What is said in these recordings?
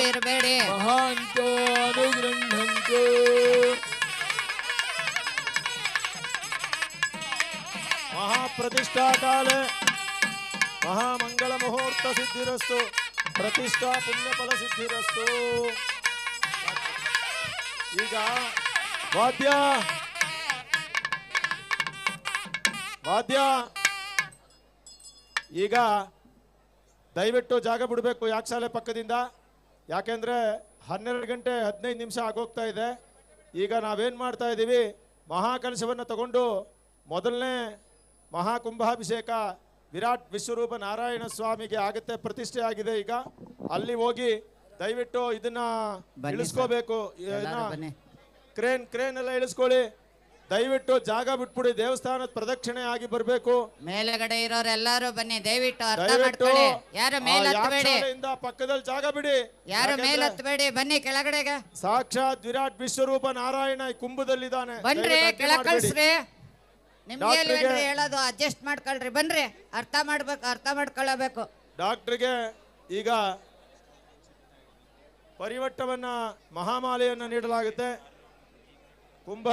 ಇರಬೇಡಿ ಮಹಾಂತೋ ಅನುಗೃಹಂತು ಮಹಾಪ್ರತಿಷ್ಠಾ ಕಾಲೆ ಮಹಾಮಂಗಳ ಮುಹೂರ್ತ ಸಿದ್ಧಿರಸ್ತು ಪ್ರತಿಷ್ಠಾ ಪುಣ್ಯ ಫಲ ಸಿದ್ಧಿರಸ್ತು ಈಗ ವಾದ್ಯ ವಾದ್ಯ ಈಗ ದಯವಿಟ್ಟು ಜಾಗ ಬಿಡಬೇಕು ಯಾಕೆ ಶಾಲೆ ಪಕ್ಕದಿಂದ? ಯಾಕೆಂದರೆ ಹನ್ನೆರಡು ಗಂಟೆ ಹದಿನೈದು ನಿಮಿಷ ಆಗೋಗ್ತಾ ಇದೆ. ಈಗ ನಾವೇನು ಮಾಡ್ತಾ ಇದ್ದೀವಿ ಮಹಾಕಲಶವನ್ನು ತಗೊಂಡು ಮೊದಲನೇ ಮಹಾಕುಂಭಾಭಿಷೇಕ ವಿರಾಟ್ ವಿಶ್ವರೂಪ ನಾರಾಯಣ ಸ್ವಾಮಿಗೆ ಆಗುತ್ತೆ ಪ್ರತಿಷ್ಠೆ ಆಗಿದೆ ಈಗ. ಅಲ್ಲಿ ಹೋಗಿ ದಯವಿಟ್ಟು ಇದನ್ನ ಇಳಿಸ್ಕೋಬೇಕು. ಕ್ರೇನ್ ಕ್ರೇನ್ ಎಲ್ಲ ಇಳಿಸ್ಕೊಳ್ಳಿ. ದಯವಿಟ್ಟು ಜಾಗ ಬಿಟ್ಬಿಡಿ ದೇವಸ್ಥಾನದ ಪ್ರದಕ್ಷಿಣೆ ಆಗಿ ಬರಬೇಕು. ಮೇಲ್ಗಡೆ ಇರೋರು ಎಲ್ಲರೂ ಬನ್ನಿ ದಯವಿಟ್ಟು ಅರ್ಥ ದಯವಿಟ್ಟು ಮಾಡ್ಕೊಳ್ಳಿ. ಯಾರು ಮೇಲ್ ಆ ಹತ್ತಬೇಡಿ ಯಾಗಶಾಲೆಯಿಂದ ಪಕ್ಕದಲ್ಲಿ ಜಾಗ ಬಿಡಿ. ಯಾರು ಯಾಕಂದ್ರೆ ಮೇಲ್ ಹತ್ತಬೇಡಿ ಬನ್ನಿ ಕೆಳಗಡೆಗೆ. ಸಾಕ್ಷಾತ್ ವಿರಾಟ್ ವಿಶ್ವರೂಪ ನಾರಾಯಣ ಈ ಕುಂಭದಲ್ಲಿದ್ದಾನೆ. ಬನ್ರಿ ದಯವಿಟ್ಟು ಅಡ್ಡಿ ಕೆಳಗ್ ಮಾಡ್ಬೇಡಿ. ಕಳ್ಸ್ರಿ. ನಿಮ್ಗೆ ಡಾಕ್ಟ್ರಿಗೆ- ಹೇಳೋದು ಅಡ್ಜಸ್ಟ್ ಮಾಡ್ಕೊಳ್ರಿ. ಬನ್ರಿ ಅರ್ಥ ಮಾಡ್ಬೇಕು ಅರ್ಥ ಮಾಡ್ಕೊಳ್ಳಬೇಕು. ಡಾಕ್ಟರ್ಗೆ ಈಗ ಪರಿವಟ್ಟವನ್ನ ಮಹಾಮಾಲೆಯನ್ನ ನೀಡಲಾಗುತ್ತೆ. ಕುಂಭ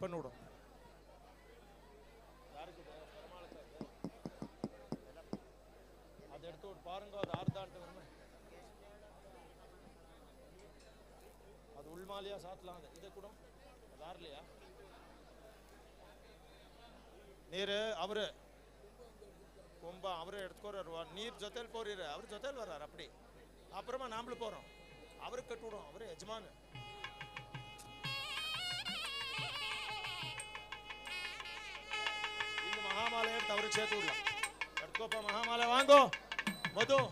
ಪ ನೋಡು அது உள்மாலியா சாத்தலாம் இதை கூட அது ஆறலையா ನೀರು ಅವರು ಕೊಂಬ ಅವರೇ ಎಡ್ಕೋರು ನೀರು ಜೊತೆಲಿ ಪೋರಿರ ಅವ್ರ ಜೊತೆಲಿ ವರಾರ ಅಪ್ಪಡಿ அப்புறமா நாமளும் போறோம் அவருக்கு கட்டுவிடும் அவரே எஜமானு Mahamale, Tauricheturla. Perdón, Mahamale, Bango. Moto.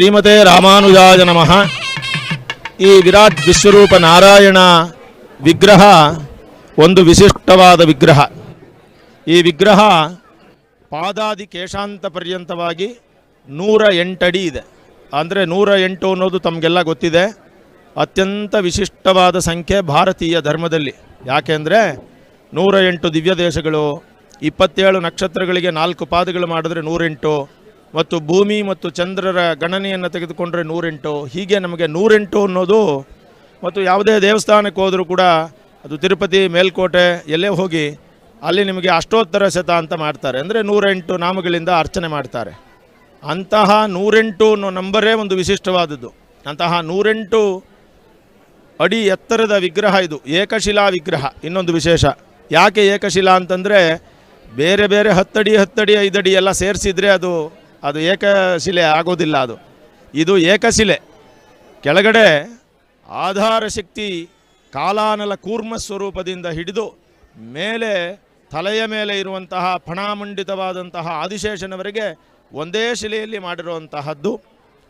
ಶ್ರೀಮತೆ ರಾಮಾನುಜಾಯ ನಮಃ. ಈ ವಿರಾಟ್ ವಿಶ್ವರೂಪ ನಾರಾಯಣ ವಿಗ್ರಹ ಒಂದು ವಿಶಿಷ್ಟವಾದ ವಿಗ್ರಹ. ಈ ವಿಗ್ರಹ ಪಾದಾದಿ ಕೇಶಾಂತ ಪರ್ಯಂತವಾಗಿ ನೂರ ಎಂಟಡಿ ಇದೆ. ಅಂದರೆ ನೂರ ಎಂಟು ಅನ್ನೋದು ತಮಗೆಲ್ಲ ಗೊತ್ತಿದೆ. ಅತ್ಯಂತ ವಿಶಿಷ್ಟವಾದ ಸಂಖ್ಯೆ ಭಾರತೀಯ ಧರ್ಮದಲ್ಲಿ. ಯಾಕೆಂದರೆ ನೂರ ಎಂಟು ದಿವ್ಯ ದೇಶಗಳು ಇಪ್ಪತ್ತೇಳು ನಕ್ಷತ್ರಗಳಿಗೆ ನಾಲ್ಕು ಪಾದಗಳು ಮಾಡಿದ್ರೆ ನೂರೆಂಟು ಮತ್ತು ಭೂಮಿ ಮತ್ತು ಚಂದ್ರರ ಗಣನೆಯನ್ನು ತೆಗೆದುಕೊಂಡ್ರೆ ನೂರೆಂಟು. ಹೀಗೆ ನಮಗೆ ನೂರೆಂಟು ಅನ್ನೋದು ಮತ್ತು ಯಾವುದೇ ದೇವಸ್ಥಾನಕ್ಕೆ ಹೋದರೂ ಕೂಡ ಅದು ತಿರುಪತಿ, ಮೇಲ್ಕೋಟೆ, ಎಲ್ಲೇ ಹೋಗಿ ಅಲ್ಲಿ ನಿಮಗೆ ಅಷ್ಟೋತ್ತರ ಶತ ಅಂತ ಮಾಡ್ತಾರೆ. ಅಂದರೆ ನೂರೆಂಟು ನಾಮಗಳಿಂದ ಅರ್ಚನೆ ಮಾಡ್ತಾರೆ. ಅಂತಹ ನೂರೆಂಟು ಅನ್ನೋ ನಂಬರೇ ಒಂದು ವಿಶಿಷ್ಟವಾದದ್ದು. ಅಂತಹ ನೂರೆಂಟು ಅಡಿ ಎತ್ತರದ ವಿಗ್ರಹ ಇದು. ಏಕಶಿಲಾ ವಿಗ್ರಹ, ಇನ್ನೊಂದು ವಿಶೇಷ. ಯಾಕೆ ಏಕಶಿಲಾ ಅಂತಂದರೆ ಬೇರೆ ಬೇರೆ ಹತ್ತಡಿ ಹತ್ತಡಿ ಐದಡಿ ಎಲ್ಲ ಸೇರಿಸಿದ್ರೆ ಅದು ಅದು ಏಕಶಿಲೆ ಆಗೋದಿಲ್ಲ ಅದು. ಇದು ಏಕಶಿಲೆ. ಕೆಳಗಡೆ ಆಧಾರ ಶಕ್ತಿ ಕಾಲಾನಲ ಕೂರ್ಮ ಸ್ವರೂಪದಿಂದ ಹಿಡಿದು ಮೇಲೆ ತಲೆಯ ಮೇಲೆ ಇರುವಂತಹ ಪಣಾಮಂಡಿತವಾದಂತಹ ಆದಿಶೇಷನವರೆಗೆ ಒಂದೇ ಶಿಲೆಯಲ್ಲಿ ಮಾಡಿರುವಂತಹದ್ದು.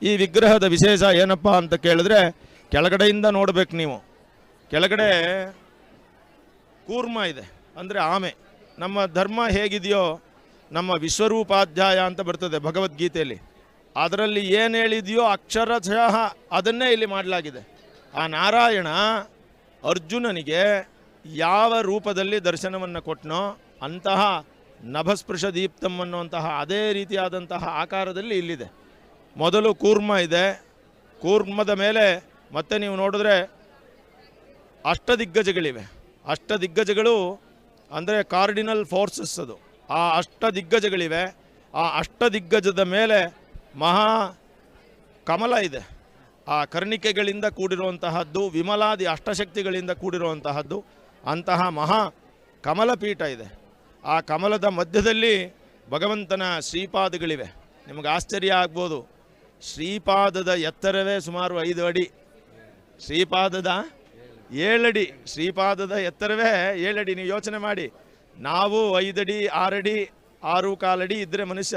ಈ ವಿಗ್ರಹದ ವಿಶೇಷ ಏನಪ್ಪ ಅಂತ ಕೇಳಿದ್ರೆ ಕೆಳಗಡೆಯಿಂದ ನೋಡಬೇಕು ನೀವು. ಕೆಳಗಡೆ ಕೂರ್ಮ ಇದೆ. ಅಂದರೆ ಆಮೆ. ನಮ್ಮ ಧರ್ಮ ಹೇಗಿದೆಯೋ ನಮ್ಮ ವಿಶ್ವರೂಪಾಧ್ಯಾಯ ಅಂತ ಬರ್ತದೆ ಭಗವದ್ಗೀತೆಯಲ್ಲಿ. ಅದರಲ್ಲಿ ಏನು ಹೇಳಿದೆಯೋ ಅಕ್ಷರಶಃ ಅದನ್ನೇ ಇಲ್ಲಿ ಮಾಡಲಾಗಿದೆ. ಆ ನಾರಾಯಣ ಅರ್ಜುನನಿಗೆ ಯಾವ ರೂಪದಲ್ಲಿ ದರ್ಶನವನ್ನು ಕೊಟ್ಟನೋ ಅಂತಹ ನಭಸ್ಪೃಶ ದೀಪ್ತಂ ಅನ್ನುವಂತಹ ಅದೇ ರೀತಿಯಾದಂತಹ ಆಕಾರದಲ್ಲಿ ಇಲ್ಲಿದೆ. ಮೊದಲು ಕೂರ್ಮ ಇದೆ. ಕೂರ್ಮದ ಮೇಲೆ ಮತ್ತೆ ನೀವು ನೋಡಿದ್ರೆ ಅಷ್ಟದಿಗ್ಗಜಗಳಿವೆ. ಅಷ್ಟದಿಗ್ಗಜಗಳು ಅಂದರೆ ಕಾರ್ಡಿನಲ್ ಫೋರ್ಸಸ್ ಅದು. ಆ ಅಷ್ಟದಿಗ್ಗಜಗಳಿವೆ. ಆ ಅಷ್ಟದಿಗ್ಗಜದ ಮೇಲೆ ಮಹಾ ಕಮಲ ಇದೆ. ಆ ಕರ್ಣಿಕೆಗಳಿಂದ ಕೂಡಿರುವಂತಹದ್ದು, ವಿಮಲಾದಿ ಅಷ್ಟಶಕ್ತಿಗಳಿಂದ ಕೂಡಿರುವಂತಹದ್ದು, ಅಂತಹ ಮಹಾ ಕಮಲ ಪೀಠ ಇದೆ. ಆ ಕಮಲದ ಮಧ್ಯದಲ್ಲಿ ಭಗವಂತನ ಶ್ರೀಪಾದಗಳಿವೆ. ನಿಮಗೆ ಆಶ್ಚರ್ಯ ಆಗ್ಬೋದು. ಶ್ರೀಪಾದದ ಎತ್ತರವೇ ಸುಮಾರು ಐದು ಅಡಿ. ಶ್ರೀಪಾದದ ಏಳಡಿ ಶ್ರೀಪಾದದ ಎತ್ತರವೇ ಏಳಡಿ ನೀವು ಯೋಚನೆ ಮಾಡಿ. ನಾವು ಐದಡಿ, ಆರಡಿ, ಆರು ಕಾಲಡಿ ಇದ್ರೆ ಮನುಷ್ಯ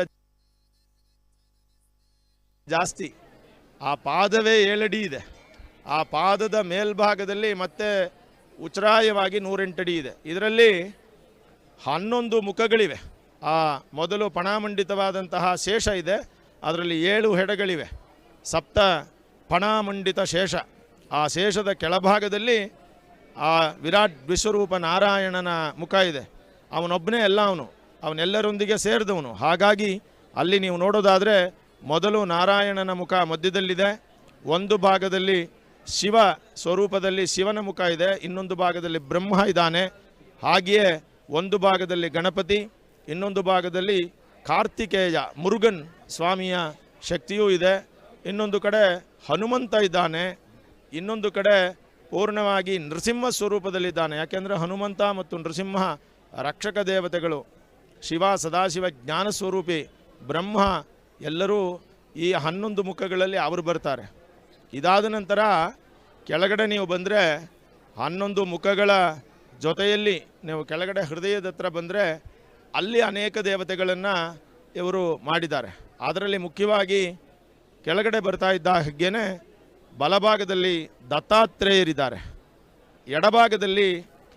ಜಾಸ್ತಿ. ಆ ಪಾದವೇ ಏಳಡಿ ಇದೆ. ಆ ಪಾದದ ಮೇಲ್ಭಾಗದಲ್ಲಿ ಮತ್ತೆ ಉಚ್ಛ್ರಾಯವಾಗಿ ನೂರೆಂಟಡಿ ಇದೆ. ಇದರಲ್ಲಿ ಹನ್ನೊಂದು ಮುಖಗಳಿವೆ. ಆ ಮೊದಲು ಪಣಾಮಂಡಿತವಾದಂತಹ ಶೇಷ ಇದೆ. ಅದರಲ್ಲಿ ಏಳು ಹೆಡಗಳಿವೆ. ಸಪ್ತ ಪಣಾಮಂಡಿತ ಶೇಷ. ಆ ಶೇಷದ ಕೆಳಭಾಗದಲ್ಲಿ ಆ ವಿರಾಟ್ ವಿಶ್ವರೂಪ ನಾರಾಯಣನ ಮುಖ ಇದೆ. ಅವನೊಬ್ಬನೇ ಎಲ್ಲ ಅವನು. ಅವನೆಲ್ಲರೊಂದಿಗೆ ಸೇರಿದವನು. ಹಾಗಾಗಿ ಅಲ್ಲಿ ನೀವು ನೋಡೋದಾದರೆ ಮೊದಲು ನಾರಾಯಣನ ಮುಖ ಮಧ್ಯದಲ್ಲಿದೆ, ಒಂದು ಭಾಗದಲ್ಲಿ ಶಿವ ಸ್ವರೂಪದಲ್ಲಿ ಶಿವನ ಮುಖ ಇದೆ, ಇನ್ನೊಂದು ಭಾಗದಲ್ಲಿ ಬ್ರಹ್ಮ ಇದ್ದಾನೆ. ಹಾಗೆಯೇ ಒಂದು ಭಾಗದಲ್ಲಿ ಗಣಪತಿ, ಇನ್ನೊಂದು ಭಾಗದಲ್ಲಿ ಕಾರ್ತಿಕೇಯ, ಮುರುಗನ್ ಸ್ವಾಮಿಯ ಶಕ್ತಿಯೂ ಇದೆ. ಇನ್ನೊಂದು ಕಡೆ ಹನುಮಂತ ಇದ್ದಾನೆ, ಇನ್ನೊಂದು ಕಡೆ ಪೂರ್ಣವಾಗಿ ನೃಸಿಂಹ ಸ್ವರೂಪದಲ್ಲಿದ್ದಾನೆ. ಯಾಕೆಂದರೆ ಹನುಮಂತ ಮತ್ತು ನೃಸಿಂಹ ರಕ್ಷಕ ದೇವತೆಗಳು, ಶಿವ ಸದಾಶಿವ ಜ್ಞಾನ ಸ್ವರೂಪಿ ಬ್ರಹ್ಮ, ಎಲ್ಲರೂ ಈ ಹನ್ನೊಂದು ಮುಖಗಳಲ್ಲಿ ಅವರು ಬರ್ತಾರೆ. ಇದಾದ ನಂತರ ಕೆಳಗಡೆ ನೀವು ಬಂದರೆ ಹನ್ನೊಂದು ಮುಖಗಳ ಜೊತೆಯಲ್ಲಿ ನೀವು ಕೆಳಗಡೆ ಹೃದಯದ ಹತ್ರ ಬಂದರೆ ಅಲ್ಲಿ ಅನೇಕ ದೇವತೆಗಳನ್ನು ಇವರು ಮಾಡಿದ್ದಾರೆ. ಅದರಲ್ಲಿ ಮುಖ್ಯವಾಗಿ ಕೆಳಗಡೆ ಬರ್ತಾ ಇದ್ದ ಹಾಗೇನೆ ಬಲಭಾಗದಲ್ಲಿ ದತ್ತಾತ್ರೇಯರಿದ್ದಾರೆ. ಎಡಭಾಗದಲ್ಲಿ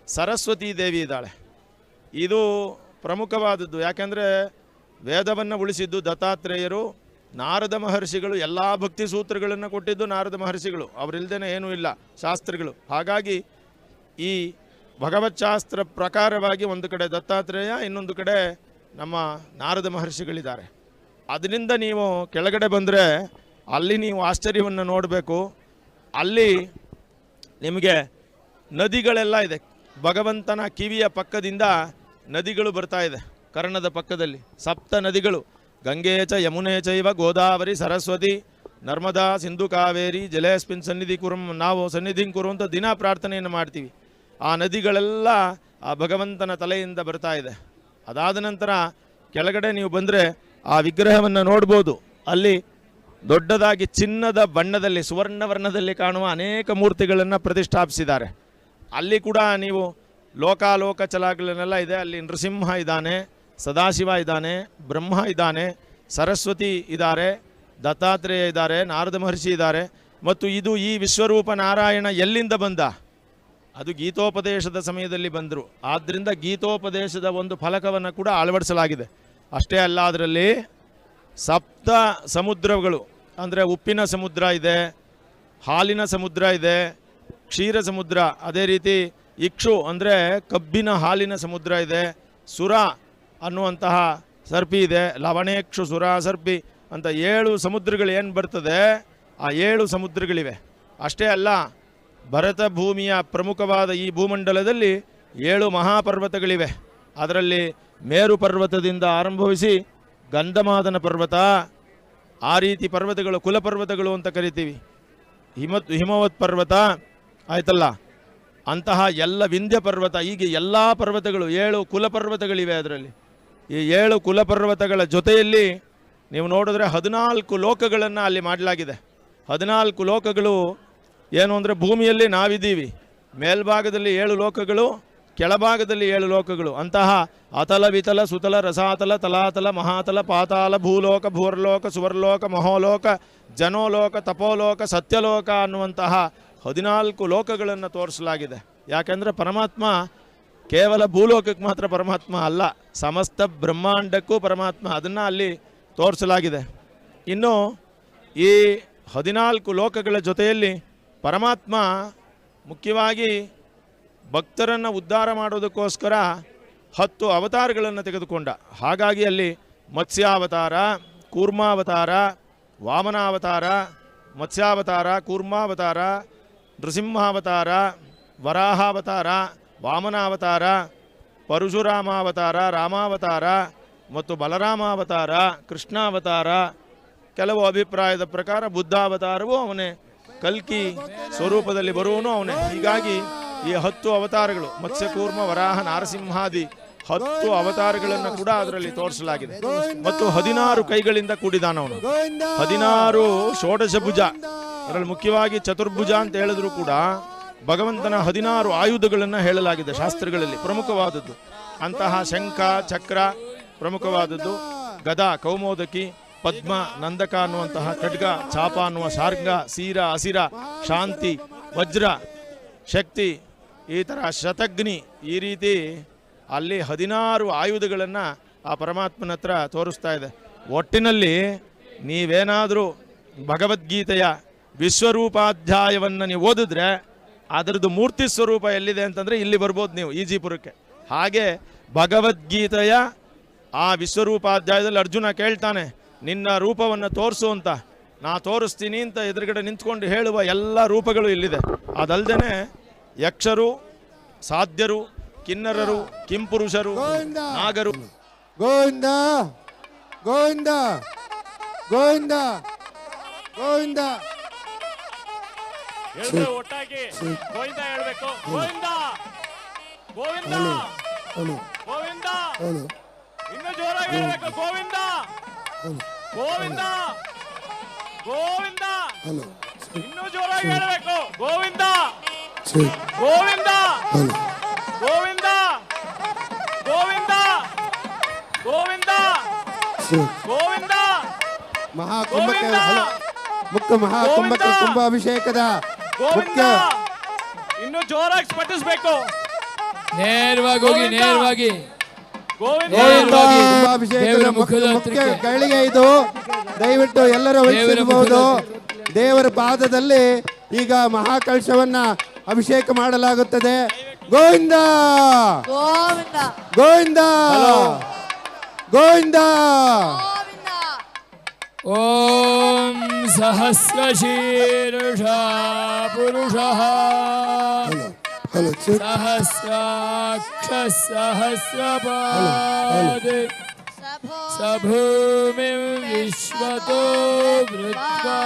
ಸರಸ್ವತಿ ದೇವಿ ಇದ್ದಾಳೆ. ಇದು ಪ್ರಮುಖವಾದದ್ದು. ಯಾಕೆಂದರೆ ವೇದವನ್ನು ಉಳಿಸಿದ್ದು ದತ್ತಾತ್ರೇಯರು, ನಾರದ ಮಹರ್ಷಿಗಳು, ಎಲ್ಲ ಭಕ್ತಿ ಸೂತ್ರಗಳನ್ನು ಕೊಟ್ಟಿದ್ದು ನಾರದ ಮಹರ್ಷಿಗಳು. ಅವರಿಲ್ದೇ ಏನೂ ಇಲ್ಲ, ಶಾಸ್ತ್ರಗಳು. ಹಾಗಾಗಿ ಈ ಭಗವಚ್ಶಾಸ್ತ್ರ ಪ್ರಕಾರವಾಗಿ ಒಂದು ಕಡೆ ದತ್ತಾತ್ರೇಯ, ಇನ್ನೊಂದು ಕಡೆ ನಮ್ಮ ನಾರದ ಮಹರ್ಷಿಗಳಿದ್ದಾರೆ. ಅದರಿಂದ ನೀವು ಕೆಳಗಡೆ ಬಂದರೆ ಅಲ್ಲಿ ನೀವು ಆಶ್ಚರ್ಯವನ್ನು ನೋಡಬೇಕು. ಅಲ್ಲಿ ನಿಮಗೆ ನದಿಗಳೆಲ್ಲ ಇದೆ. ಭಗವಂತನ ಕಿವಿಯ ಪಕ್ಕದಿಂದ ನದಿಗಳು ಬರ್ತಾ ಇದೆ. ಕರ್ಣದ ಪಕ್ಕದಲ್ಲಿ ಸಪ್ತ ನದಿಗಳು. ಗಂಗೇಚ ಚ ಯಮುನೆ ಚೈವ ಗೋದಾವರಿ ಸರಸ್ವತಿ ನರ್ಮದಾ ಸಿಂಧು ಕಾವೇರಿ ಜಲೇಸ್ಪಿನ್ ಸನ್ನಿಧಿ ಕುರುಂ ನಾವು ಸನ್ನಿಧಿ ಕುರು ಅಂತ ದಿನ ಪ್ರಾರ್ಥನೆಯನ್ನು ಮಾಡ್ತೀವಿ. ಆ ನದಿಗಳೆಲ್ಲ ಆ ಭಗವಂತನ ತಲೆಯಿಂದ ಬರ್ತಾ ಇದೆ. ಅದಾದ ನಂತರ ಕೆಳಗಡೆ ನೀವು ಬಂದರೆ ಆ ವಿಗ್ರಹವನ್ನು ನೋಡ್ಬೋದು. ಅಲ್ಲಿ ದೊಡ್ಡದಾಗಿ ಚಿನ್ನದ ಬಣ್ಣದಲ್ಲಿ ಸುವರ್ಣ ವರ್ಣದಲ್ಲಿ ಕಾಣುವ ಅನೇಕ ಮೂರ್ತಿಗಳನ್ನು ಪ್ರತಿಷ್ಠಾಪಿಸಿದ್ದಾರೆ. ಅಲ್ಲಿ ಕೂಡ ನೀವು ಲೋಕಾಲೋಕ ಚಲಾಗಲನೆಲ್ಲ ಇದೆ. ಅಲ್ಲಿ ನೃಸಿಂಹ ಇದ್ದಾನೆ, ಸದಾಶಿವ ಇದ್ದಾನೆ, ಬ್ರಹ್ಮ ಇದ್ದಾನೆ, ಸರಸ್ವತಿ ಇದ್ದಾರೆ, ದತ್ತಾತ್ರೇಯ ಇದ್ದಾರೆ, ನಾರದ ಮಹರ್ಷಿ ಇದ್ದಾರೆ. ಮತ್ತು ಇದು ಈ ವಿಶ್ವರೂಪ ನಾರಾಯಣ ಎಲ್ಲಿಂದ ಬಂದ? ಅದು ಗೀತೋಪದೇಶದ ಸಮಯದಲ್ಲಿ ಬಂದರು. ಆದ್ದರಿಂದ ಗೀತೋಪದೇಶದ ಒಂದು ಫಲಕವನ್ನು ಕೂಡ ಅಳವಡಿಸಲಾಗಿದೆ. ಅಷ್ಟೇ ಅಲ್ಲ, ಅದರಲ್ಲಿ ಸಪ್ತ ಸಮುದ್ರಗಳು, ಅಂದರೆ ಉಪ್ಪಿನ ಸಮುದ್ರ ಇದೆ, ಹಾಲಿನ ಸಮುದ್ರ ಇದೆ ಕ್ಷೀರ ಸಮುದ್ರ ಅದೇ ರೀತಿ ಇಕ್ಷು ಅಂದರೆ ಕಬ್ಬಿನ ಹಾಲಿನ ಸಮುದ್ರ ಇದೆ. ಸುರ ಅನ್ನುವಂತಹ ಸರ್ಪಿ ಇದೆ. ಲವಣೇಕ್ಷು, ಸುರ, ಸರ್ಪಿ ಅಂತ ಏಳು ಸಮುದ್ರಗಳು ಏನು ಬರ್ತದೆ, ಆ ಏಳು ಸಮುದ್ರಗಳಿವೆ. ಅಷ್ಟೇ ಅಲ್ಲ, ಭರತ ಭೂಮಿಯ ಪ್ರಮುಖವಾದ ಈ ಭೂಮಂಡಲದಲ್ಲಿ ಏಳು ಮಹಾಪರ್ವತಗಳಿವೆ. ಅದರಲ್ಲಿ ಮೇರು ಪರ್ವತದಿಂದ ಆರಂಭವಿಸಿ ಗಂಧಮಾದನ ಪರ್ವತ, ಆ ರೀತಿ ಪರ್ವತಗಳು ಕುಲಪರ್ವತಗಳು ಅಂತ ಕರಿತೀವಿ. ಹಿಮತ್ ಹಿಮವತ್ ಪರ್ವತ ಆಯ್ತಲ್ಲ? ಅಂತಹ ಎಲ್ಲ ವಿಂಧ್ಯ ಪರ್ವತ, ಹೀಗೆ ಎಲ್ಲ ಪರ್ವತಗಳು, ಏಳು ಕುಲ ಪರ್ವತಗಳಿವೆ ಅದರಲ್ಲಿ. ಈ ಏಳು ಕುಲ ಪರ್ವತಗಳ ಜೊತೆಯಲ್ಲಿ ನೀವು ನೋಡಿದ್ರೆ ಹದಿನಾಲ್ಕು ಲೋಕಗಳನ್ನು ಅಲ್ಲಿ ಮಾಡಲಾಗಿದೆ. ಹದಿನಾಲ್ಕು ಲೋಕಗಳು ಏನು ಅಂದರೆ ಭೂಮಿಯಲ್ಲಿ ನಾವಿದ್ದೀವಿ. ಮೇಲ್ಭಾಗದಲ್ಲಿ ಏಳು ಲೋಕಗಳು, ಕೆಳಭಾಗದಲ್ಲಿ ಏಳು ಲೋಕಗಳು. ಅಂತಹ ಅತಲ ವಿತಲ ಸುತಲ ರಸಾತಲ ತಲಾತಲ ಮಹಾತಲ ಪಾತಾಲ ಭೂಲೋಕ ಭೂರ್ಲೋಕ ಸುವರ್ಲೋಕ ಮಹೋಲೋಕ ಜನೋಲೋಕ ತಪೋಲೋಕ ಸತ್ಯಲೋಕ ಅನ್ನುವಂತಹ ಹದಿನಾಲ್ಕು ಲೋಕಗಳನ್ನು ತೋರಿಸಲಾಗಿದೆ. ಯಾಕೆಂದರೆ ಪರಮಾತ್ಮ ಕೇವಲ ಭೂಲೋಕಕ್ಕೆ ಮಾತ್ರ ಪರಮಾತ್ಮ ಅಲ್ಲ, ಸಮಸ್ತ ಬ್ರಹ್ಮಾಂಡಕ್ಕೂ ಪರಮಾತ್ಮ, ಅದನ್ನು ಅಲ್ಲಿ ತೋರಿಸಲಾಗಿದೆ. ಇನ್ನು ಈ ಹದಿನಾಲ್ಕು ಲೋಕಗಳ ಜೊತೆಯಲ್ಲಿ ಪರಮಾತ್ಮ ಮುಖ್ಯವಾಗಿ ಭಕ್ತರನ್ನು ಉದ್ಧಾರ ಮಾಡೋದಕ್ಕೋಸ್ಕರ ಹತ್ತು ಅವತಾರಗಳನ್ನು ತೆಗೆದುಕೊಂಡ. ಹಾಗಾಗಿ ಅಲ್ಲಿ ಮತ್ಸ್ಯಾವತಾರ, ಕೂರ್ಮಾವತಾರ, ವಾಮನಾವತಾರ, ಮತ್ಸ್ಯಾವತಾರ, ಕೂರ್ಮಾವತಾರ ನೃಸಿಂಹಾವತಾರ, ವರಾಹಾವತಾರ, ವಾಮನಾವತಾರ, ಪರಶುರಾಮಾವತಾರ, ರಾಮಾವತಾರ ಮತ್ತು ಬಲರಾಮಾವತಾರ, ಕೃಷ್ಣಾವತಾರ. ಕೆಲವು ಅಭಿಪ್ರಾಯದ ಪ್ರಕಾರ ಬುದ್ಧಾವತಾರವೂ ಅವನೇ. ಕಲ್ಕಿ ಸ್ವರೂಪದಲ್ಲಿ ಬರುವನು ಅವನೇ. ಹೀಗಾಗಿ ಈ ಹತ್ತು ಅವತಾರಗಳು, ಮತ್ಸ್ಯಕೂರ್ಮ, ವರಾಹ, ನಾರಸಿಂಹಾದಿ ಹತ್ತು ಅವತಾರಗಳನ್ನು ಕೂಡ ಅದರಲ್ಲಿ ತೋರಿಸಲಾಗಿದೆ. ಮತ್ತು ಹದಿನಾರು ಕೈಗಳಿಂದ ಕೂಡಿದಾನವನು. ಹದಿನಾರು ಷೋಡಶ ಭುಜ ಅದರಲ್ಲಿ ಮುಖ್ಯವಾಗಿ ಚತುರ್ಭುಜ ಅಂತ ಹೇಳಿದ್ರು ಕೂಡ ಭಗವಂತನ ಹದಿನಾರು ಆಯುಧಗಳನ್ನು ಹೇಳಲಾಗಿದೆ ಶಾಸ್ತ್ರಗಳಲ್ಲಿ, ಪ್ರಮುಖವಾದದ್ದು. ಅಂತಹ ಶಂಖ, ಚಕ್ರ, ಪ್ರಮುಖವಾದದ್ದು. ಗದಾ, ಕೌಮೋದಕಿ, ಪದ್ಮ, ನಂದಕ ಅನ್ನುವಂತಹ ಖಡ್ಗ, ಚಾಪ ಅನ್ನುವ ಶಾರ್ಗ, ಸೀರ ಹಸಿರ ಶಾಂತಿ, ವಜ್ರ, ಶಕ್ತಿ, ಈ ಥರ ಶತಗ್ನಿ, ಈ ರೀತಿ ಅಲ್ಲಿ ಹದಿನಾರು ಆಯುಧಗಳನ್ನು ಆ ಪರಮಾತ್ಮನ ಹತ್ರ ತೋರಿಸ್ತಾ ಇದೆ. ಒಟ್ಟಿನಲ್ಲಿ ನೀವೇನಾದರೂ ಭಗವದ್ಗೀತೆಯ ವಿಶ್ವರೂಪಾಧ್ಯಾಯವನ್ನು ನೀವು ಓದಿದ್ರೆ ಅದರದ್ದು ಮೂರ್ತಿ ಸ್ವರೂಪ ಎಲ್ಲಿದೆ ಅಂತಂದರೆ ಇಲ್ಲಿ ಬರ್ಬೋದು ನೀವು ಈಜಿಪುರಕ್ಕೆ. ಹಾಗೆ ಭಗವದ್ಗೀತೆಯ ಆ ವಿಶ್ವರೂಪಾಧ್ಯಾಯದಲ್ಲಿ ಅರ್ಜುನ ಕೇಳ್ತಾನೆ ನಿನ್ನ ರೂಪವನ್ನು ತೋರಿಸು ಅಂತ. ನಾ ತೋರಿಸ್ತೀನಿ ಅಂತ ಎದುರುಗಡೆ ನಿಂತ್ಕೊಂಡು ಹೇಳುವ ಎಲ್ಲ ರೂಪಗಳು ಇಲ್ಲಿದೆ. ಅದಲ್ಲದೆ ಯಕ್ಷರು ಸಾಧ್ಯರು ಕಿನ್ನರರು ಕಿಂಪುರುಷರು ಗೋವಿಂದ! ನಾಗರು. ಗೋವಿಂದ! ಗೋವಿಂದ! ಗೋವಿಂದ! ಗೋವಿಂದ! ಹೇಳ್ಬೇಕು ಒಟ್ಟಾಗಿ ಗೋವಿಂದ ಹೇಳ್ಬೇಕು. ಗೋವಿಂದ! ಗೋವಿಂದ! ಗೋವಿಂದ! ಇನ್ನು ಜೋರಾಗಿ ಹೇಳ್ಬೇಕು. ಗೋವಿಂದ! ಗೋವಿಂದ! ಗೋವಿಂದ! ಇನ್ನು ಜೋರಾಗಿ ಹೇಳ್ಬೇಕು. ಗೋವಿಂದ! ಗೋವಿಂದ! ಗೋವಿಂದ! ಗೋವಿಂದ! ಗೋವಿಂದ! ಗೋವಿಂದ! ಮಹಾಕುಂಭಕ್ಕೆ ಮುಕ್ತ ಮಹಾಕುಂಭಕ್ಕೆ ಕುಂಭಾಭಿಷೇಕದ ಗೋವಿಂದ! ಇನ್ನು ಜೋರಾಗಿ ಸ್ಪಟಿಸ್ಬೇಕು ನೇರವಾಗಿ ಹೋಗಿ ನೇರವಾಗಿ. ದೇವರ ಮುಖದ ಗಳಿಗೆ ಇದು ದಯವಿಟ್ಟು ಎಲ್ಲರೂ ವಹಿಸಿರಬಹುದು ದೇವರ ಪಾದದಲ್ಲಿ ಈಗ ಮಹಾಕಳಶವನ್ನ ಅಭಿಷೇಕ ಮಾಡಲಾಗುತ್ತದೆ. ಗೋವಿಂದ! ಗೋವಿಂದ! ಗೋವಿಂದ! ಓಂ सहस्रशीर्षा पुरुषः सहस्राक्ष सहस्रपाद सभूमिं विश्वतो वृत्वा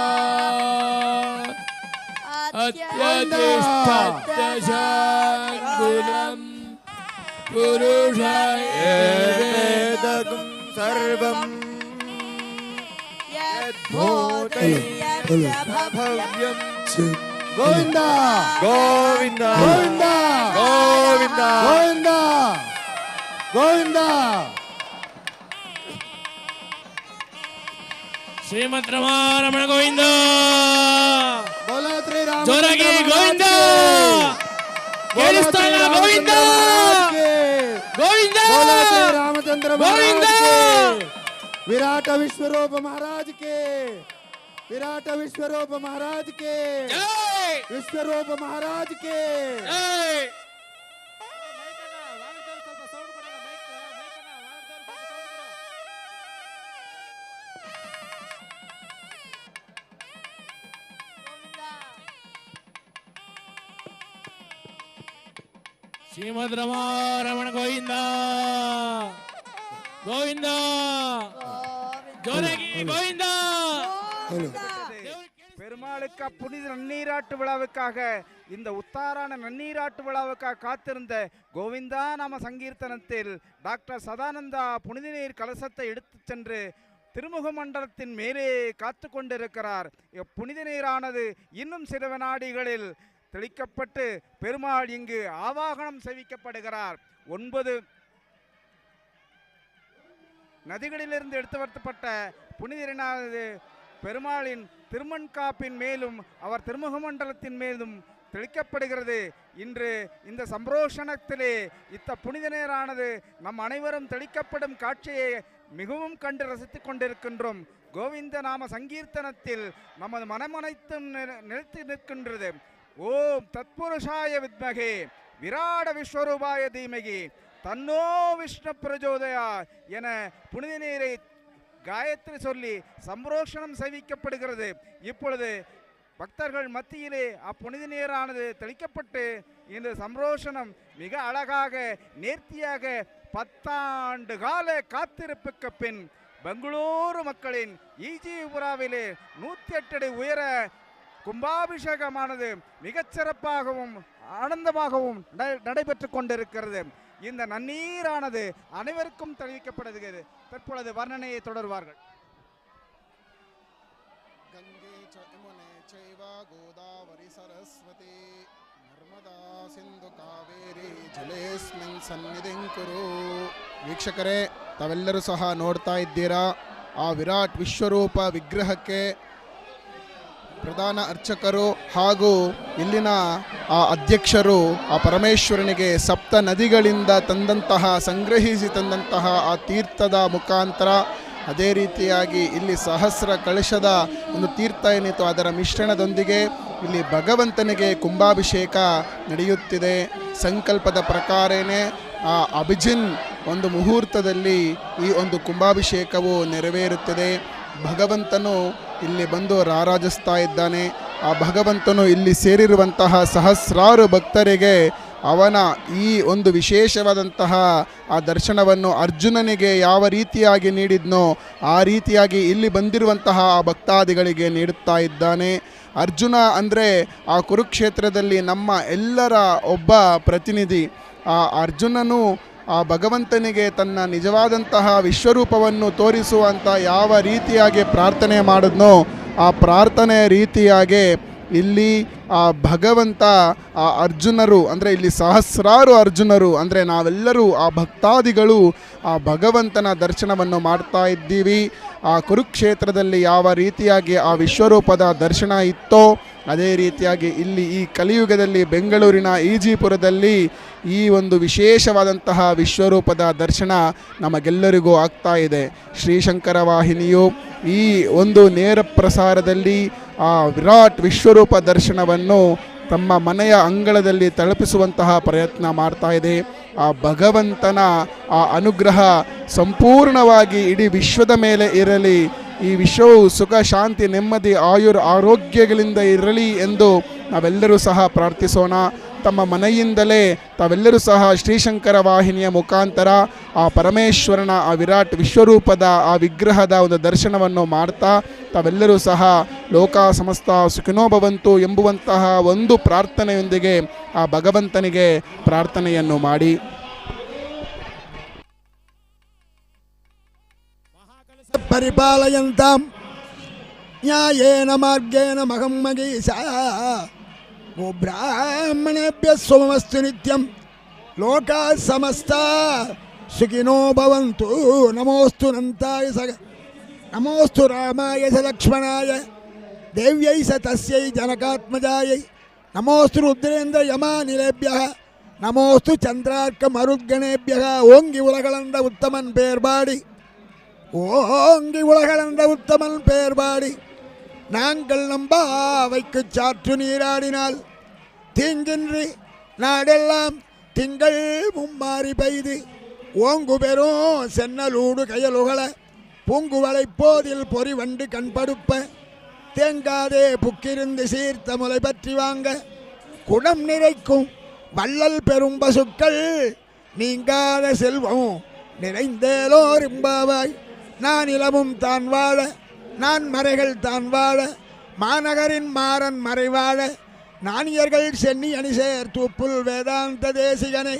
अत्यतिष्ठत्यशाङ्गुलम् पुरुष एवेदगुं सर्वम् ಸರ್ವಂ ಭವ್ಯಂ ಗೋವಿಂದ ಗೋವಿಂದ ಗೋವಿಂದ ಗೋವಿಂದ ಗೋವಿಂದ ಗೋವಿಂದ ಶ್ರೀಮದ್ ರಮಾರಮಣ ಗೋವಿಂದ ಬೋಲೋ ಶ್ರೀ ರಾಮ ಜೋರಾಗಿ ಗೋವಿಂದ ಕೇಳಿಸ್ತಾ ಇಲ್ಲ ಗೋವಿಂದ ಗೋವಿಂದ ಬೋಲೋ ಶ್ರೀ ರಾಮಚಂದ್ರ ಗೋವಿಂದ! ಮಹಾರಾಜ್ ಕೆ. ವಿರಾಟ ವಿಶ್ವರೂಪ ಮಹಾರಾಜ್ ಕೆ ವಿರಾಟ ವಿಶ್ವರೂಪ ಮಹಾರಾಜ್ ಕೆ గోవిందా ஜோரகி கோவிந்தா! பெருமாளுக்கு புனித நன்னீராட்டு விழாவுக்காக இந்த உத்தாரான நன்னீராட்டு விழாவுக்காக காத்திருந்த கோவிந்தா நாம சங்கீர்த்தனத்தில் டாக்டர் சதானந்தா புனித நீர் கலசத்தை எடுத்து சென்று திருமுக மண்டலத்தின் மேலே காத்து கொண்டிருக்கிறார். புனித நீரானது இன்னும் சில வினாடிகளில் தெளிக்கப்பட்டு பெருமாள் இங்கு ஆவாகனம் செவிக்கப்படுகிறார். ஒன்பது நதிகளிலிருந்து எடுத்து வரப்பட்ட புனிதரினானது பெருமாளின் திருமண்காப்பின் மேலும் அவர் திருமுக மண்டலத்தின் மேலும் தெளிக்கப்படுகிறது. இன்று இந்த சம்பரோஷணத்திலே இத்த புனித நேரானது நம் அனைவரும் தெளிக்கப்படும் காட்சியை மிகவும் கண்டு ரசித்துக் கொண்டிருக்கின்றோம். கோவிந்த நாம சங்கீர்த்தனத்தில் நமது மனமனைத்தும் நில- நிலைத்து நிற்கின்றது. ஓம் தத்புருஷாய வித்மகே விராட விஸ்வரூபாய தீமகி தன்னோ விஷ்ணு பிரஜோதயா என புனித நீரை காயத்ரி சொல்லி சம்பரோஷணம் செய்விக்கப்படுகிறது இப்பொழுது பக்தர்கள் மத்தியிலே அப்புனித நீரானது தெளிக்கப்பட்டு இந்த சம்ரோஷனம் மிக அழகாக நேர்த்தியாக பத்தாண்டு கால காத்திருப்புக்கு பின் பெங்களூரு மக்களின் ஈஜிபுராவிலே நூற்றி எட்டு அடி உயர கும்பாபிஷேகமானது மிகச்சிறப்பாகவும் ஆனந்தமாகவும் நடைபெற்று கொண்டிருக்கிறது. இந்த நன்னீரானது அனைவருக்கும் தெரிவிக்கப்படுகிறது தற்பொழுது வர்ணனையை தொடர்வார்கள் ಗಂಗೆ ಚ ಯಮುನೆ ಚೈವ ಗೋದಾವರಿ ಸರಸ್ವತಿ ನರ್ಮದಾ ಸಿಂಧು ಕಾವೇರಿ ಜಲೇಸ್ಮಿನ್ ಸನ್ನಿಧಿಂ ಕುರು ವೀಕ್ಷಕರೇ ತಾವೆಲ್ಲರೂ ಸಹ ನೋಡ್ತಾ ಇದ್ದೀರಾ ಆ ವಿರಾಟ್ ವಿಶ್ವರೂಪ ವಿಗ್ರಹಕ್ಕೆ ಪ್ರಧಾನ ಅರ್ಚಕರು ಹಾಗೂ ಇಲ್ಲಿನ ಆ ಅಧ್ಯಕ್ಷರು ಆ ಪರಮೇಶ್ವರನಿಗೆ ಸಪ್ತ ನದಿಗಳಿಂದ ತಂದಂತಹ, ಸಂಗ್ರಹಿಸಿ ತಂದಂತಹ ಆ ತೀರ್ಥದ ಮುಖಾಂತರ ಅದೇ ರೀತಿಯಾಗಿ ಇಲ್ಲಿ ಸಹಸ್ರ ಕಳಶದ ಒಂದು ತೀರ್ಥ ಏನಿತ್ತು, ಅದರ ಮಿಶ್ರಣದೊಂದಿಗೆ ಇಲ್ಲಿ ಭಗವಂತನಿಗೆ ಕುಂಭಾಭಿಷೇಕ ನಡೆಯುತ್ತಿದೆ. ಸಂಕಲ್ಪದ ಪ್ರಕಾರನೇ ಆ ಅಭಿಜಿನ್ ಒಂದು ಮುಹೂರ್ತದಲ್ಲಿ ಈ ಒಂದು ಕುಂಭಾಭಿಷೇಕವು ನೆರವೇರುತ್ತದೆ. ಭಗವಂತನು ಇಲ್ಲಿ ಬಂದು ರಾರಾಜಿಸ್ತಾ ಇದ್ದಾನೆ. ಆ ಭಗವಂತನು ಇಲ್ಲಿ ಸೇರಿರುವಂತಹ ಸಹಸ್ರಾರು ಭಕ್ತರಿಗೆ ಅವನ ಈ ಒಂದು ವಿಶೇಷವಾದಂತಹ ಆ ದರ್ಶನವನ್ನು ಅರ್ಜುನನಿಗೆ ಯಾವ ರೀತಿಯಾಗಿ ನೀಡಿದ್ನೋ ಆ ರೀತಿಯಾಗಿ ಇಲ್ಲಿ ಬಂದಿರುವಂತಹ ಆ ಭಕ್ತಾದಿಗಳಿಗೆ ನೀಡುತ್ತಾ ಇದ್ದಾನೆ. ಅರ್ಜುನ ಅಂದರೆ ಆ ಕುರುಕ್ಷೇತ್ರದಲ್ಲಿ ನಮ್ಮ ಎಲ್ಲರ ಒಬ್ಬ ಪ್ರತಿನಿಧಿ. ಆ ಅರ್ಜುನನು ಆ ಭಗವಂತನಿಗೆ ತನ್ನ ನಿಜವಾದಂತಹ ವಿಶ್ವರೂಪವನ್ನು ತೋರಿಸುವಂಥ ಯಾವ ರೀತಿಯಾಗಿ ಪ್ರಾರ್ಥನೆ ಮಾಡಿದ್ನೋ ಆ ಪ್ರಾರ್ಥನೆ ರೀತಿಯಾಗಿ ಇಲ್ಲಿ ಆ ಭಗವಂತ, ಆ ಅರ್ಜುನರು, ಅಂದರೆ ಇಲ್ಲಿ ಸಹಸ್ರಾರು ಅರ್ಜುನರು, ಅಂದರೆ ನಾವೆಲ್ಲರೂ ಆ ಭಕ್ತಾದಿಗಳು ಆ ಭಗವಂತನ ದರ್ಶನವನ್ನು ಮಾಡ್ತಾ ಇದ್ದೀವಿ. ಆ ಕುರುಕ್ಷೇತ್ರದಲ್ಲಿ ಯಾವ ರೀತಿಯಾಗಿ ಆ ವಿಶ್ವರೂಪದ ದರ್ಶನ ಇತ್ತೋ, ಅದೇ ರೀತಿಯಾಗಿ ಇಲ್ಲಿ ಈ ಕಲಿಯುಗದಲ್ಲಿ ಬೆಂಗಳೂರಿನ ಈಜಿಪುರದಲ್ಲಿ ಈ ಒಂದು ವಿಶೇಷವಾದಂತಹ ವಿಶ್ವರೂಪದ ದರ್ಶನ ನಮಗೆಲ್ಲರಿಗೂ ಆಗ್ತಾ ಇದೆ. ಶ್ರೀಶಂಕರ ವಾಹಿನಿಯು ಈ ಒಂದು ನೇರ ಪ್ರಸಾರದಲ್ಲಿ ಆ ವಿರಾಟ್ ವಿಶ್ವರೂಪ ದರ್ಶನವನ್ನು ತಮ್ಮ ಮನೆಯ ಅಂಗಳದಲ್ಲಿ ತಲುಪಿಸುವಂತಹ ಪ್ರಯತ್ನ ಮಾಡ್ತಾ ಇದೆ. ಆ ಭಗವಂತನ ಆ ಅನುಗ್ರಹ ಸಂಪೂರ್ಣವಾಗಿ ಇಡೀ ವಿಶ್ವದ ಮೇಲೆ ಇರಲಿ. ಈ ವಿಶ್ವವು ಸುಖ, ಶಾಂತಿ, ನೆಮ್ಮದಿ, ಆಯುರ್, ಆರೋಗ್ಯಗಳಿಂದ ಇರಲಿ ಎಂದು ನಾವೆಲ್ಲರೂ ಸಹ ಪ್ರಾರ್ಥಿಸೋಣ. ತಮ್ಮ ಮನೆಯಿಂದಲೇ ತಾವೆಲ್ಲರೂ ಸಹ ಶ್ರೀಶಂಕರ ವಾಹಿನಿಯ ಮುಖಾಂತರ ಆ ಪರಮೇಶ್ವರನ ಆ ವಿರಾಟ್ ವಿಶ್ವರೂಪದ ಆ ವಿಗ್ರಹದ ಒಂದು ದರ್ಶನವನ್ನು ಮಾಡ್ತಾ ತಾವೆಲ್ಲರೂ ಸಹ ಲೋಕ ಸಮಸ್ತ ಸುಖಿನೋಭವಂತು ಎಂಬುವಂತಹ ಒಂದು ಪ್ರಾರ್ಥನೆಯೊಂದಿಗೆ ಆ ಭಗವಂತನಿಗೆ ಪ್ರಾರ್ಥನೆಯನ್ನು ಮಾಡಿ. ಪರಿಪಾಲಯಂತಾಂ ನ್ಯಾಯೇನ ಮಾರ್ಗೇನ ಮಹಂ ಮಗೀಶ. ಓ ಬ್ರಾಹ್ಮಣೇಭ್ಯ ಸೋಮಸ್ತು ನಿತ್ಯಂ ಲೋಕ ಸಮಸ್ತ ಸುಖಿನೋ ಭವಂತು. ನಮೋಸ್ತು ನಂತಾಯ ಸಗ நமோஸ்து ராமாய ச லக்ஷ்மணாய தேவியை ச தஸ்யை ஜனகாத்மஜாயை நமோஸ்து ருத்ரேந்திர யமா நிலேபியா நமோஸ்து சந்திரார்க்க மருத்கணேபியா ஓங்கி உலகளந்த உத்தமன் பேர்பாடி ஓங்கி உலகளந்த உத்தமன் பேர்பாடி நாங்கள் நம்பாவைக்கு சாற்று நீராடினால் தீங்கின்றி நாடெல்லாம் திங்கள் மும்மாறி பெய்து ஓங்கு பெறும் சென்னலூடு கையலுகளை பூங்குவளை போதில் பொறி வண்டு கண்படுப்ப தேங்காதே புக்கிருந்து சீர்த்த முலை பற்றி வாங்க. குடம் நிறைக்கும் வள்ளல் பெரும் பசுக்கள் நீங்காத செல்வம் நிறைந்தேலோர் இம்பாவாய் நான் இளமும் தான் வாழ நான் மறைகள் தான் வாழ மாநகரின் மாறன் மறைவாழ. நாணியர்கள் சென்னி அணிசேர் தூப்புல் வேதாந்த தேசிகனை.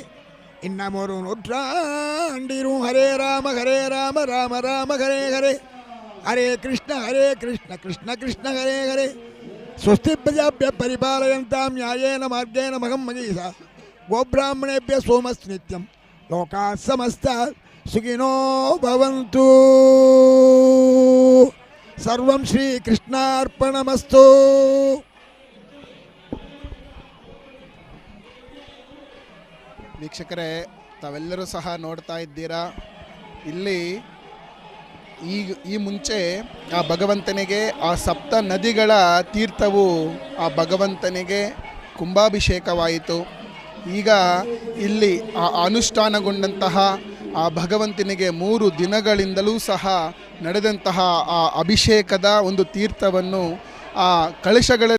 இன்னமொரு நூற்றாண்டிரும் ஹரே ராம ஹரே ராம ராம ராம ஹரே ஹரே ஹரே கிருஷ்ண ஹரே கிருஷ்ண கிருஷ்ண கிருஷ்ண ஹரே ஹரே स्वस्ति प्रजाभ्य परिपालयन्तां न्यायेन मार्गेण मघं मगीषा गोब्राह्मणेभ्य सोमस्तु नित्यं लोकाः समस्ता सुखिनो भवन्तु सर्वं श्रीकृष्णार्पणमस्तु ವೀಕ್ಷಕರೇ, ತಾವೆಲ್ಲರೂ ಸಹ ನೋಡ್ತಾ ಇದ್ದೀರಾ? ಇಲ್ಲಿ ಈ ಈ ಮುಂಚೆ ಆ ಭಗವಂತನಿಗೆ, ಆ ಸಪ್ತ ನದಿಗಳ ತೀರ್ಥವು ಆ ಭಗವಂತನಿಗೆ ಕುಂಭಾಭಿಷೇಕವಾಯಿತು. ಈಗ ಇಲ್ಲಿ ಆ ಅನುಷ್ಠಾನಗೊಂಡಂತಹ ಆ ಭಗವಂತನಿಗೆ ಮೂರು ದಿನಗಳಿಂದಲೂ ಸಹ ನಡೆದಂತಹ ಆ ಅಭಿಷೇಕದ ಒಂದು ತೀರ್ಥವನ್ನು ಆ ಕಳಶಗಳ